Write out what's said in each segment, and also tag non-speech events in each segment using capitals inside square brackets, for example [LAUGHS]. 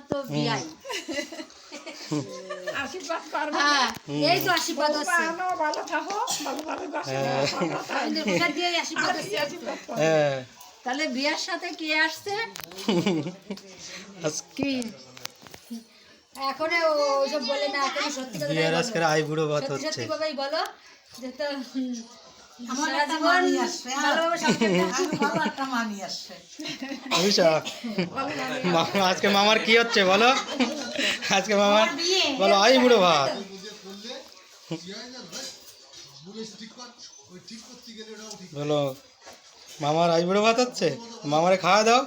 আমার বিয়াই। [LAUGHS] আশীর্বাদ করবে এই তো আশীর্বাদ হচ্ছে ভালো থাকো ভালো ভালো। আমাদের কোথা দিয়ে আশীর্বাদ হচ্ছে আশীর্বাদ করো। তাহলে বিয়ার সাথে কে আসছে? এখন ওসব বলে না এখন সত্যি কথা বিয়ের আজকের আই ভাত হচ্ছে সত্যি বাবাই বলো। যে তো হুম, আমার [LAUGHS] একটা মামি আসছে, হ্যাঁ। একটা মামি আসছে আজকে মামার কি হচ্ছে বলো? আজকে মামার বলো আই বুড়ো ভাত। বলো মামার আই বুড়ো ভাত হচ্ছে? মামারে খাওয়া দাও।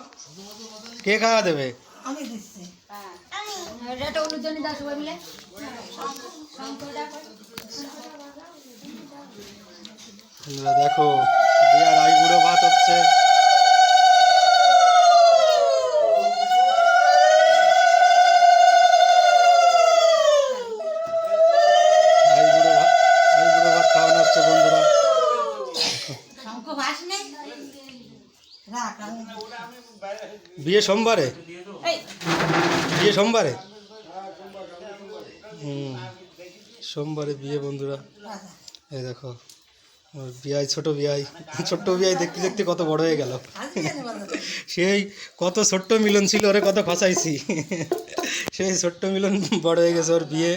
কে খাওয়া দেবে? আমি দিচ্ছি। এটা দাও সবাই মিলে। বন্ধুরা দেখো, বিয়ার আই বুড়ো ভাত হচ্ছে বিয়ে সোমবারে? বিয়ে সোমবারে? হুম, সোমবারে বিয়ে বন্ধুরা। এই দেখো আমার বিয়াই, ছোট বিয়াই। ছোট্ট বিয়াই দেখতে দেখতে কত বড় হয়ে গেল। সেই কত ছোট্ট মিলন ছিল, ওরে কত খসাইছি সেই ছোট্ট মিলন বড় হয়ে গেছে ওর বিয়ে,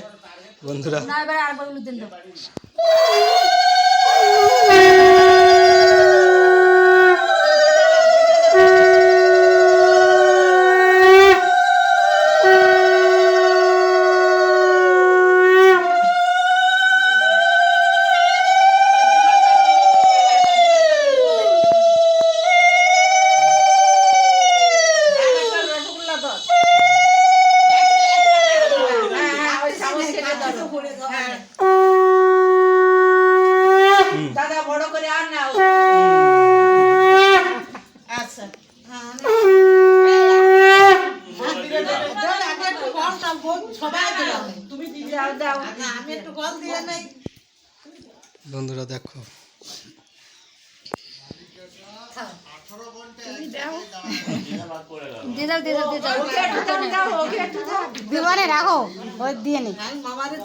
বন্ধুরা। দাদা বড় করে আর নাও। আচ্ছা। হ্যাঁ, আমি- বিমানে রাখো ওই দিয়ে নি। মামারে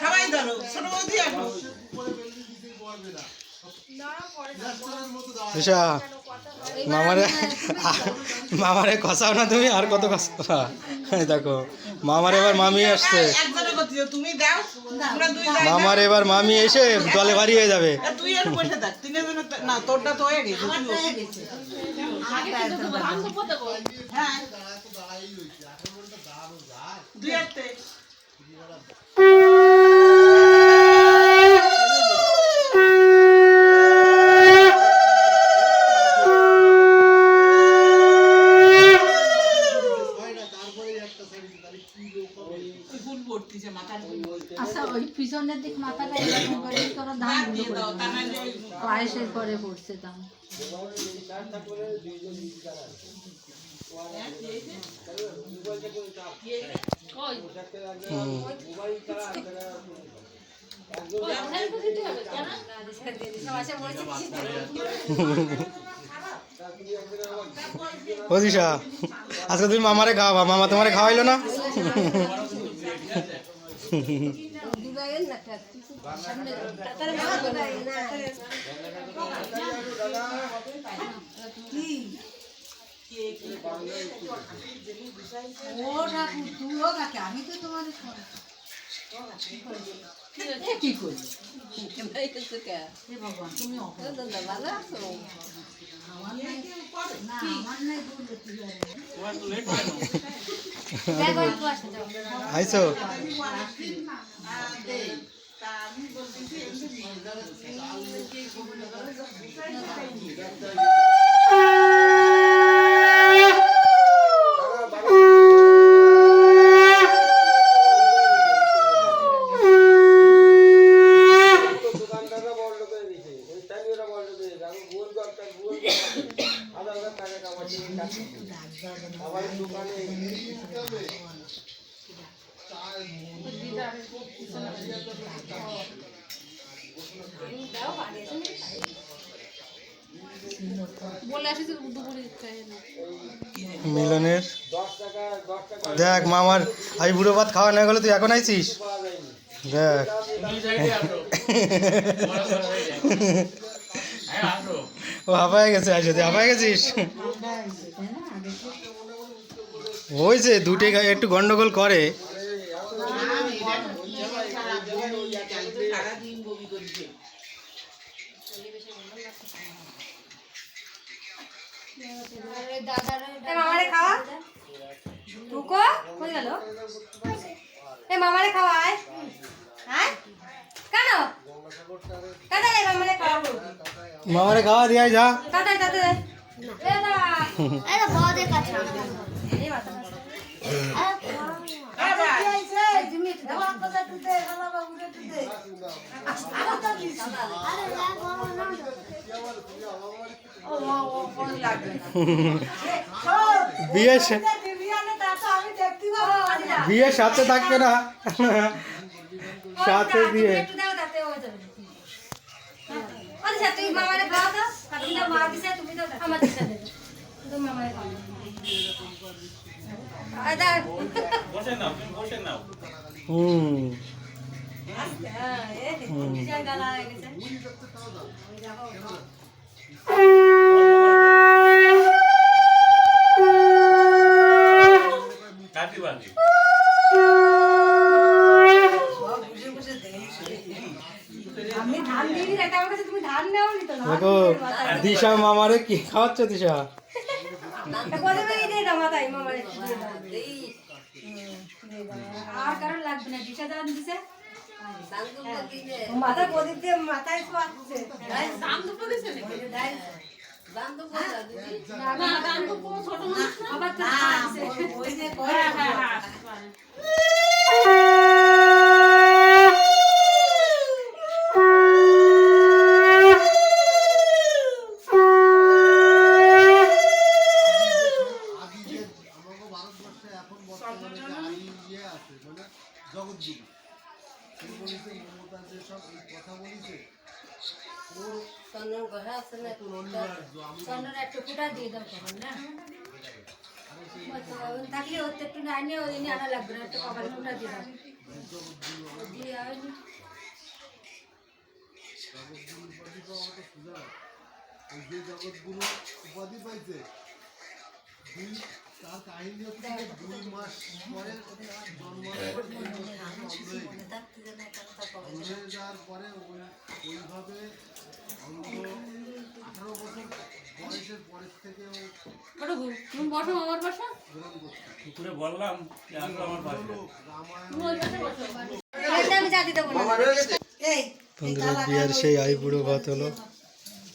সবাই ধরো ছোট বৌদি আনো। মামারে মামারে কষাও না তুমি আর কত কষা দেখো মামার এবার মামি আসছে। একজনে করতে তুমি দাও তোমরা দুই যাই মামার এবার মামি এসে দলে ভারী হয়ে যাবে। তুই আর বসে থাক তিনজন না তোরটা তো হয়ে গেছে আমারটা হয়ে গেছে আমারটা একদম দাও। হ্যাঁ দুই হাতে ফুল পড়তিছে মাথার আচ্ছা ওই পিছনের দিক করো পায়েসের পরে পড়ছে দাম হুম। আজকে তুমি মামারে খাওয়াবা মামা তোমারে খাওয়াইলো না আমি তো তোমার কি করি ভগবান, তুমি আসে যাও আইসো 女的，女的，女的，女，女的，女的，女的，女的，女的，女的，女的，女，的，女的，মিলনের? দেখ মামার আমি বুড়ো ভাত খাওয়া না গেলে তুই এখন আইছিস? দেখ। ও হাফায় গেছে আসলে হাফায় গেছিস? ওই যে দুটে একটু গন্ডগোল করে। মামারে খাওয়া? টুকো কই গেল। এ মামারে খাওয়া আয়। আয়। কেন? কাদা রে মামারে খাওয়া। মামারে খাওয়া দিয়ে যা। কাদা কাদা দে এ দা এটা বড়দের কাছে। এই বাতা আরে দেখ বাবা না বিয়ে বিয়ে সাথে থাকবে না। সাথে বিয়ে। আচ্ছা মামারে খাওয়া তুমি তো মা দিছে তুমি তো আমার দিছে তো মামারে খাওয়া হুম। দেখো দিশা মামারে কি খাওয়াচ্ছ দিশা কত বেগে দিয়ে দাও মাথায় মামারে আর কারণ লাগবে না দিশা দান দিছে মাথা প্রদীপ দিয়ে মাথায় তো মানুষ আবার তো ওই যে হ্যাঁ হ্যাঁ আদি যে আমাকে ভারতবর্ষে এখন বর্তমানে যে আইন ইয়ে আছে মানে জগৎগুরু সে বলেছে মমতা যে সব এই কথা বলেছে ওর অনিবার্য আমি চন্দন একটু ফুটা দিয়ে দাও তখন না? থাকলে ওর একটু না নিয়ে ওই নিয়ে আনা লাগবে না একটু কপালে ফুটা দিয়ে দাও। দিয়ে আয়। নি। জগৎগুরু উপাধি পাওয়া তো সোজা ওই যে জগৎগুরু উপাধি পাইছে দুই তার কাহিনী হচ্ছে দুই মাস পরে হয়ে। হয়ে যাওয়ার পরে ওইভাবে অন্ধ আঠারো বছর বয়সের পরের পুকুরে বললাম যে আমার বন্ধুরা বিয়ার সেই আই বুড়ো ভাত হলো।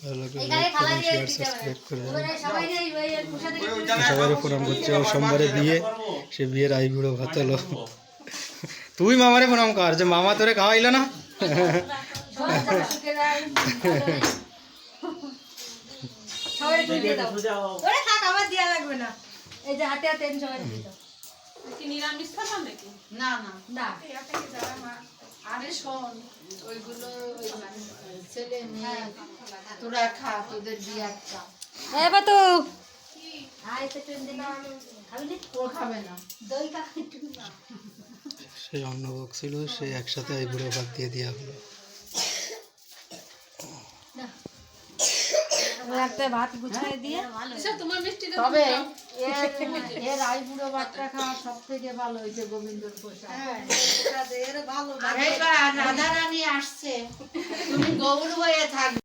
ভালো লাগলে লাইক করুন শেয়ার সাবস্ক্রাইব করে সবাই যে ওই প্রসাদে সবাই প্রণাম করছে। ও সোমবারে বিয়ে সে বিয়ের আই বুড়ো ভাত হলো। তুই মামারে প্রণাম কর যে মামা তোরে খাওয়াইলো না। সবাই একটু দিয়ে দাও। ওরে থাক আমার দেয়া লাগবে না। এই যে হাতে হাতে সবাই দিয়ে দাও। না না। না। আরে শোন ওইগুলো ছেলে মেয়ে তোরা খা তোদের বিয়ার খা সেই অন্নভোগ ছিল সে একসাথে আই বুড়ো ভাত দিয়ে দেওয়া হলো ভাত গুছিয়ে দিয়ে। তবে এর আই বুড়ো ভাতটা খাওয়া সব থেকে ভালো হয়েছে গোবিন্দর পোশাক ভালো রাধা রানী আসছে। তুমি গৌর হয়ে থাকবে।